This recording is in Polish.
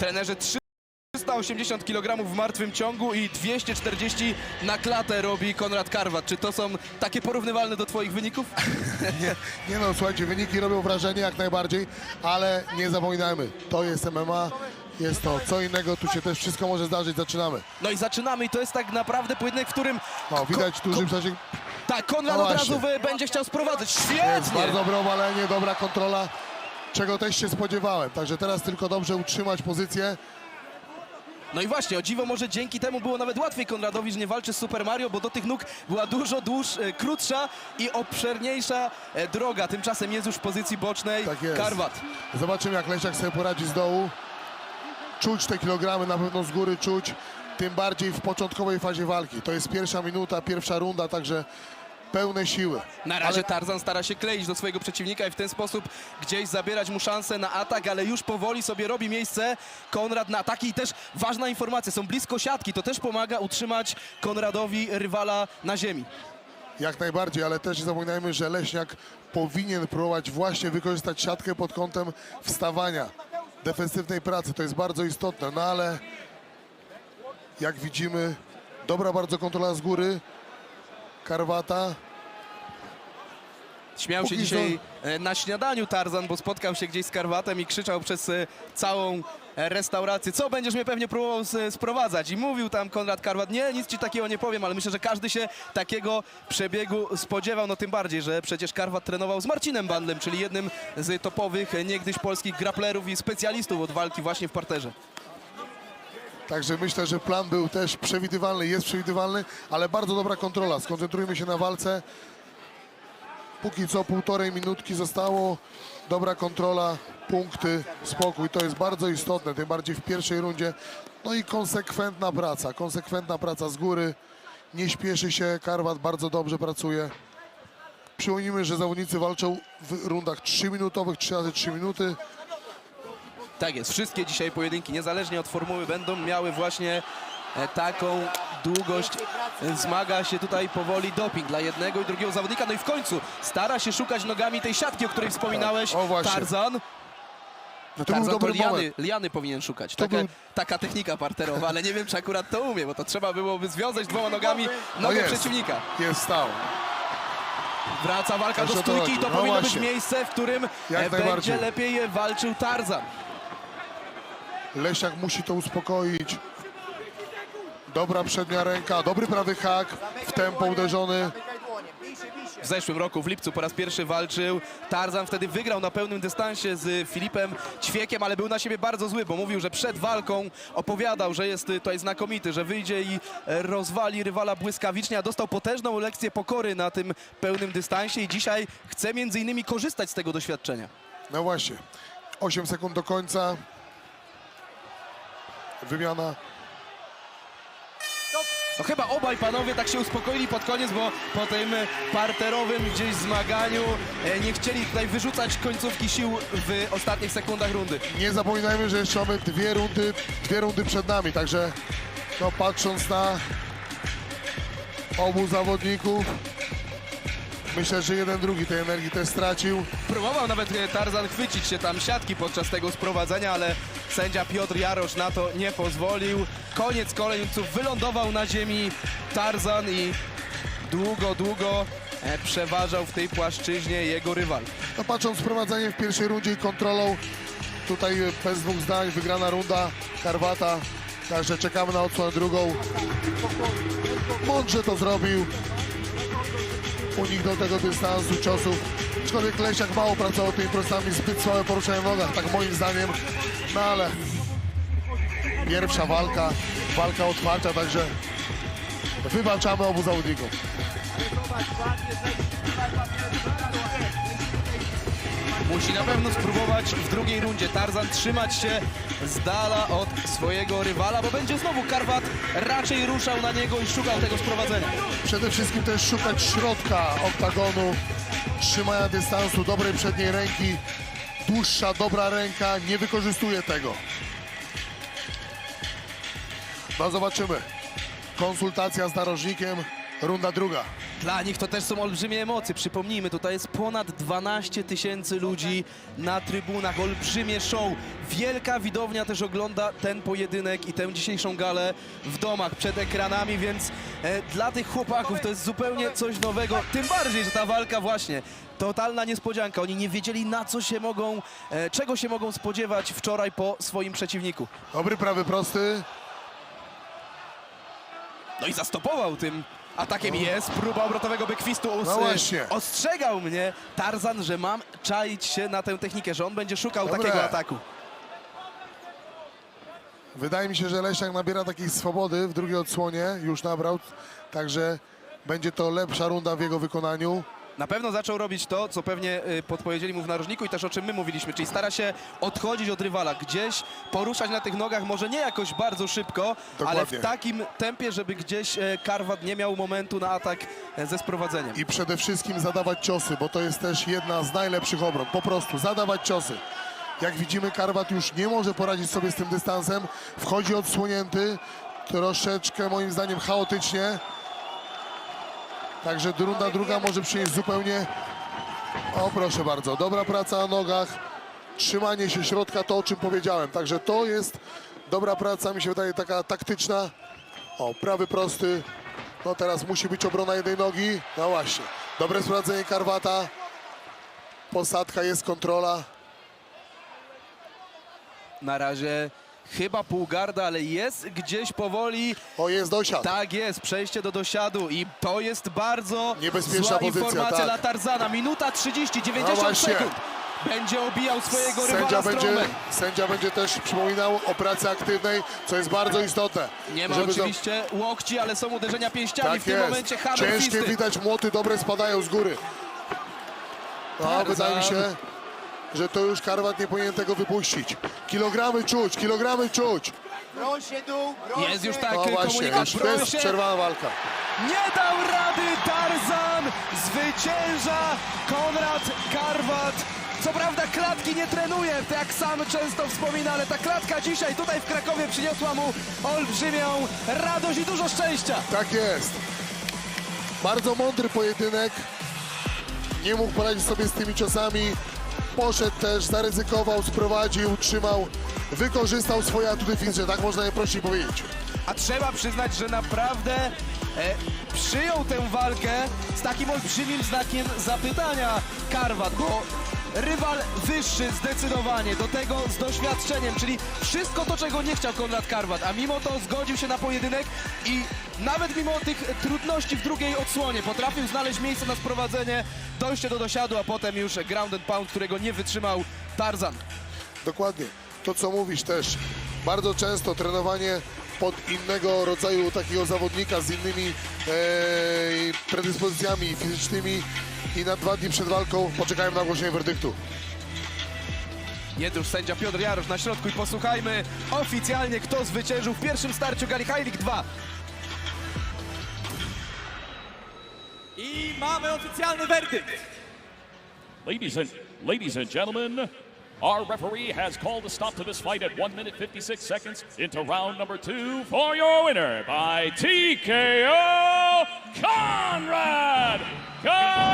Trenerze 380 kg w martwym ciągu i 240 na klatę robi Konrad Karwat. Czy to są takie porównywalne do twoich wyników? Nie, nie no, słuchajcie, wyniki robią wrażenie jak najbardziej, ale nie zapominajmy, to jest MMA, jest to co innego, tu się też wszystko może zdarzyć, zaczynamy. No i zaczynamy i to jest tak naprawdę pojedynek, w którym No, widać Ko- duży przeciek, tak, Konrad No od właśnie. razu wy- będzie chciał sprowadzać. Świetnie! bardzo dobre obalenie, dobra kontrola, czego też się spodziewałem, także teraz tylko dobrze utrzymać pozycję. No i właśnie, o dziwo może dzięki temu było nawet łatwiej Konradowi, że nie walczy z Super Mario, bo do tych nóg była dużo dłuż, e, krótsza i obszerniejsza e, droga. Tymczasem jest już w pozycji bocznej Tak jest. Karwat. Zobaczymy jak Lesiak sobie poradzi z dołu. Czuć te kilogramy na pewno z góry, czuć, tym bardziej w początkowej fazie walki. To jest pierwsza minuta, pierwsza runda, także pełne siły. Na razie Ale- Tarzan stara się kleić do swojego przeciwnika i w ten sposób gdzieś zabierać mu szansę na atak, ale już powoli sobie robi miejsce Konrad na ataki i też ważna informacja, są blisko siatki, to też pomaga utrzymać Konradowi rywala na ziemi. Jak najbardziej, ale też nie zapominajmy, że Leśniak powinien próbować właśnie wykorzystać siatkę pod kątem wstawania, defensywnej pracy. To jest bardzo istotne, no ale jak widzimy, dobra bardzo kontrola z góry. Karwata. Śmiał się Póki dzisiaj e, na śniadaniu Tarzan, bo spotkał się gdzieś z Karwatem i krzyczał przez e, całą e, restaurację, co będziesz mnie pewnie próbował s- sprowadzać. I mówił tam Konrad Karwat, nie, nic ci takiego nie powiem, ale myślę, że każdy się takiego przebiegu spodziewał, no tym bardziej, że przecież Karwat trenował z Marcinem Bandlem, czyli jednym z topowych e, niegdyś polskich grapplerów i specjalistów od walki właśnie w parterze. Także myślę, że plan był też przewidywalny, jest przewidywalny, ale bardzo dobra kontrola. Skoncentrujmy się na walce. Póki co półtorej minutki zostało. Dobra kontrola, punkty, spokój. To jest bardzo istotne, tym bardziej w pierwszej rundzie. No i konsekwentna praca, konsekwentna praca z góry. Nie śpieszy się, Karwat bardzo dobrze pracuje. Przypomnijmy, że zawodnicy walczą w rundach 3-minutowych, 3 razy 3 minuty. Tak jest, wszystkie dzisiaj pojedynki, niezależnie od formuły, będą miały właśnie e, taką długość. Zmaga się tutaj powoli doping dla jednego i drugiego zawodnika. No i w końcu stara się szukać nogami tej siatki, o której wspominałeś. O, właśnie. Tarzan. No to Tarzan to liany, liany powinien szukać. Taka, był- taka technika parterowa, ale nie wiem, czy akurat to umie, bo to trzeba byłoby związać dwoma nogami nogę jest. przeciwnika. Jest stał. Wraca walka do Też o to stójki i to No powinno właśnie. być miejsce, w którym Jak będzie lepiej walczył Tarzan. Lesiak musi to uspokoić. Dobra przednia ręka, dobry prawy hak, w tempo uderzony. W zeszłym roku, w lipcu, po raz pierwszy walczył. Tarzan wtedy wygrał na pełnym dystansie z Filipem Ćwiekiem, ale był na siebie bardzo zły, bo mówił, że przed walką opowiadał, że jest tutaj znakomity, że wyjdzie i rozwali rywala błyskawicznie, a dostał potężną lekcję pokory na tym pełnym dystansie i dzisiaj chce między innymi korzystać z tego doświadczenia. No właśnie, 8 sekund do końca. Wymiana. No chyba obaj panowie tak się uspokoili pod koniec, bo po tym parterowym gdzieś zmaganiu e, nie chcieli tutaj wyrzucać końcówki sił w ostatnich sekundach rundy. Nie zapominajmy, że jeszcze mamy dwie rundy, dwie rundy przed nami, także no, patrząc na obu zawodników, myślę, że jeden drugi tej energii też stracił. Próbował nawet e, Tarzan chwycić się tam siatki podczas tego sprowadzenia, ale sędzia Piotr Jarosz na to nie pozwolił. Koniec kolejńców, wylądował na ziemi Tarzan i długo, długo e, przeważał w tej płaszczyźnie jego rywal. No patrząc sprowadzenie w pierwszej rundzie i kontrolą, tutaj e, bez dwóch zdań wygrana runda Karwata, także czekamy na odsłonę drugą. Mądrze to zrobił, uniknął tego dystansu, ciosów, aczkolwiek Lesiak mało pracował tymi prostami, zbyt słabe poruszenie w nogach, tak moim zdaniem, no ale pierwsza walka, walka otwarta, także wybaczamy obu zawodnikom. Musi na pewno spróbować w drugiej rundzie Tarzan trzymać się z dala od swojego rywala, bo będzie znowu Karwat raczej ruszał na niego i szukał tego sprowadzenia. Przede wszystkim też szukać środka oktagonu, trzymania dystansu, dobrej przedniej ręki. Dłuższa, dobra ręka nie wykorzystuje tego. No zobaczymy. Konsultacja z narożnikiem, runda druga. Dla nich to też są olbrzymie emocje. Przypomnijmy, tutaj jest ponad 12 tysięcy ludzi na trybunach. Olbrzymie show. Wielka widownia też ogląda ten pojedynek i tę dzisiejszą galę w domach, przed ekranami, więc e, dla tych chłopaków to jest zupełnie coś nowego. Tym bardziej, że ta walka właśnie totalna niespodzianka. Oni nie wiedzieli na co się mogą, e, czego się mogą spodziewać wczoraj po swoim przeciwniku. Dobry prawy prosty. No i zastopował tym atakiem jest. Próba obrotowego bekwistu os- No właśnie. ostrzegał mnie Tarzan, że mam czaić się na tę technikę, że on będzie szukał Dobre. takiego ataku. Wydaje mi się, że Lesiak nabiera takiej swobody w drugiej odsłonie. Już nabrał. Także będzie to lepsza runda w jego wykonaniu. Na pewno zaczął robić to, co pewnie y, podpowiedzieli mu w narożniku i też o czym my mówiliśmy, czyli stara się odchodzić od rywala, gdzieś poruszać na tych nogach, może nie jakoś bardzo szybko, ale Dokładnie. w takim tempie, żeby gdzieś e, Karwat nie miał momentu na atak e, ze sprowadzeniem. I przede wszystkim zadawać ciosy, bo to jest też jedna z najlepszych obron. Po prostu zadawać ciosy. Jak widzimy, Karwat już nie może poradzić sobie z tym dystansem. Wchodzi odsłonięty, troszeczkę moim zdaniem chaotycznie. Także runda druga może przynieść zupełnie... O, proszę bardzo, dobra praca na nogach, trzymanie się środka, to o czym powiedziałem. Także to jest dobra praca, mi się wydaje taka taktyczna. O, prawy prosty. No teraz musi być obrona jednej nogi. No właśnie. Dobre sprawdzenie Karwata. Posadka, jest kontrola. Na razie chyba pół garda, ale jest gdzieś powoli O, jest dosiad. Tak jest, przejście do dosiadu i to jest bardzo Niebezpieczna zła pozycja, informacja tak. dla Tarzana. Minuta 30, 90 No właśnie. sekund. Będzie obijał swojego Sędzia rywala będzie, Strowem. sędzia będzie też przypominał o pracy aktywnej, co jest bardzo istotne. Nie ma Żeby za- oczywiście łokci, ale są uderzenia pięściami. Tak w tym jest. momencie hammer Ciężkie fisty. widać, młoty dobre spadają z góry. No, Tarzan. wydaje mi się, że to już Karwat nie powinien tego wypuścić. Kilogramy czuć, kilogramy czuć. Broń się dół, broń Jest już się. tak No właśnie, komunikat. już Broń jest przerwana walka. Nie dał rady Tarzan! Zwycięża Konrad Karwat. Co prawda klatki nie trenuje, jak sam często wspomina, ale ta klatka dzisiaj tutaj w Krakowie przyniosła mu olbrzymią radość i dużo szczęścia. Tak jest. Bardzo mądry pojedynek. Nie mógł poradzić sobie z tymi ciosami. Poszedł też, zaryzykował, sprowadził, trzymał, wykorzystał swoje atuty fizyczne, tak można najprościej powiedzieć. A trzeba przyznać, że naprawdę e, przyjął tę walkę z takim olbrzymim znakiem zapytania Karwat, bo rywal wyższy zdecydowanie, do tego z doświadczeniem, czyli wszystko to, czego nie chciał Konrad Karwat, a mimo to zgodził się na pojedynek i nawet mimo tych trudności w drugiej odsłonie potrafił znaleźć miejsce na sprowadzenie, dojście do dosiadu, a potem już ground and pound, którego nie wytrzymał Tarzan. Dokładnie. To, co mówisz też. Bardzo często trenowanie pod innego rodzaju takiego zawodnika z innymi e, predyspozycjami fizycznymi i na dwa dni przed walką poczekałem na ogłoszenie werdyktu. Jest już sędzia Piotr Jarosz na środku i posłuchajmy oficjalnie, kto zwyciężył w pierwszym starciu Gali Heilig 2. I mamy oficjalny werdykt. Ladies and ladies and gentlemen, our referee has called a stop to this fight at 1 minute 56 seconds into round number two for your winner by TKO Conrad Conrad!